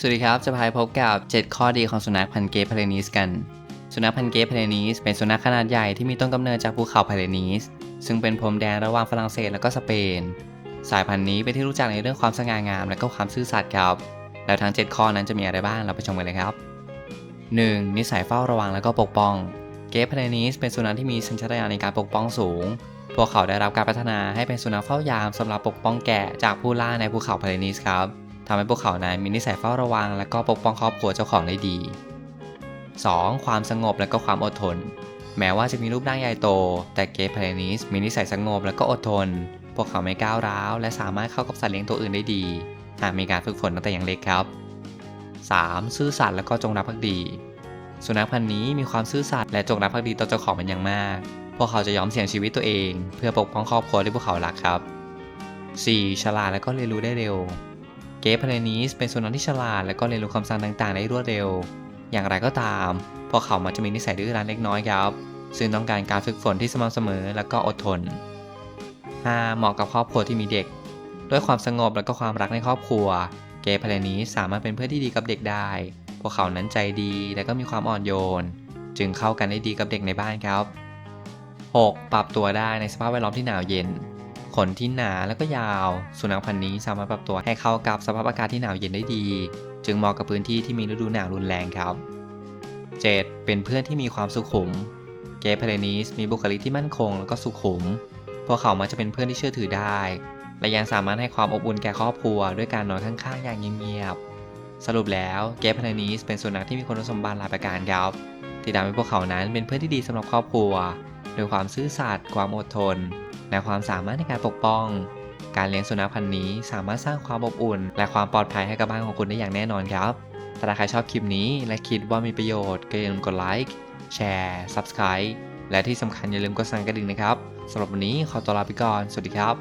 สวัสดีครับ จะพาไปพบกับ 7 ข้อดีของสุนัขพันธุ์เกรทพาเลนีสกัน สุนัขพันธุ์เกรทพาเลนีสเป็นสุนัขขนาดใหญ่ที่มีต้นกำเนิดจากภูเขาพาเลนีสซึ่งเป็นพรมแดนระหว่างฝรั่งเศสและก็สเปน สายพันธุ์นี้เป็นที่รู้จักในเรื่องความสง่างาม และก็ความซื่อสัตย์ครับ แล้วทั้ง 7 ข้อนั้นจะมีอะไรบ้างเราไปชมกันเลยครับ 1. นิสัยเฝ้าระวังและก็ปกป้อง เกรทพาเลนีสเป็นสุนัขที่มีสัญชาตญาณในการปกป้องสูง พวกเขาได้รับการพัฒนาให้เป็นสุนัขเฝ้ายามสำหรับปกป้องแกะจากผู้ล่าในภูเขาพาเลนีสครับ ทำให้พวกเขานั้นมีนิสัยเฝ้าระวัง และก็ปกป้องครอบครัวเจ้าของได้ดี 2. ความสงบและก็ความอดทน แม้ว่าจะมีรูปร่างใหญ่โต แต่เกย์พาเลนิสมีนิสัยสงบและก็อดทน พวกเขาไม่ก้าวร้าว และสามารถเข้ากับสัตว์เลี้ยงตัวอื่นได้ดี หากมีการฝึกฝนตั้งแต่ยังเล็กครับ 3. ซื่อสัตย์และก็จงรักภักดี สุนัขพันธุ์นี้มีความซื่อสัตย์และจงรักภักดีต่อเจ้าของเป็นอย่างมาก พวกเขาจะยอมเสี่ยงชีวิตตัวเอง เพื่อปกป้องครอบครัวที่พวกเขารักครับ 4. ฉลาดและก็เรียนรู้ได้เร็ว เกรทพาเลนีสเป็นสุนัขที่ฉลาดและก็เรียนรู้คำสั่งต่างๆ ได้รวดเร็ว อย่างไรก็ตาม พวกเขามักจะมีนิสัยดื้อรั้นเล็กน้อยครับ ซึ่งต้องการการฝึกฝนที่สม่ำเสมอและก็อดทน 5. เหมาะกับครอบครัวที่มีเด็ก ด้วยความสงบและก็ความรักในครอบครัว เกรทพาเลนีสสามารถเป็นเพื่อนที่ดีกับเด็กได้ พวกเขานั้นใจดีและก็มีความอ่อนโยน จึงเข้ากันได้ดีกับเด็กในบ้านครับ 6. ปรับตัวได้ในสภาพแวดล้อมที่หนาวเย็น ขนที่หนาและก็ยาว สุนัขพันธุ์นี้สามารถปรับตัวให้เข้ากับสภาพอากาศที่หนาวเย็นได้ดี จึงเหมาะกับพื้นที่ที่มีฤดูหนาวรุนแรงครับ 7. เป็นเพื่อนที่มีความสุขุม เกรทพาเลนีสมีบุคลิกที่มั่นคงและก็สุขุม พวกเขามักจะเป็นเพื่อนที่เชื่อถือได้ และยังสามารถให้ความอบอุ่นแก่ครอบครัวด้วยการนอนข้างๆ อย่างเงียบๆ สรุปแล้วเกรทพาเลนีสเป็นสุนัขที่มีคุณสมบัติหลายประการครับที่ทำให้พวกเขานั้นเป็นเพื่อนที่ดีสำหรับครอบครัว โดยความซื่อสัตย์ความอดทน และความสามารถในการปกป้อง การเลี้ยงสุนัขพันธุ์นี้สามารถสร้างความอบอุ่น และความปลอดภัยให้กับบ้านของคุณได้อย่างแน่นอนครับถ้าใครชอบคลิปนี้และคิดว่ามีประโยชน์ก็อย่าลืมกดไลค์แชร์ Subscribe และที่สำคัญอย่าลืมกดสั่นกระดิ่งนะครับสำหรับวันนี้ขอตัวลาไปก่อน สวัสดีครับ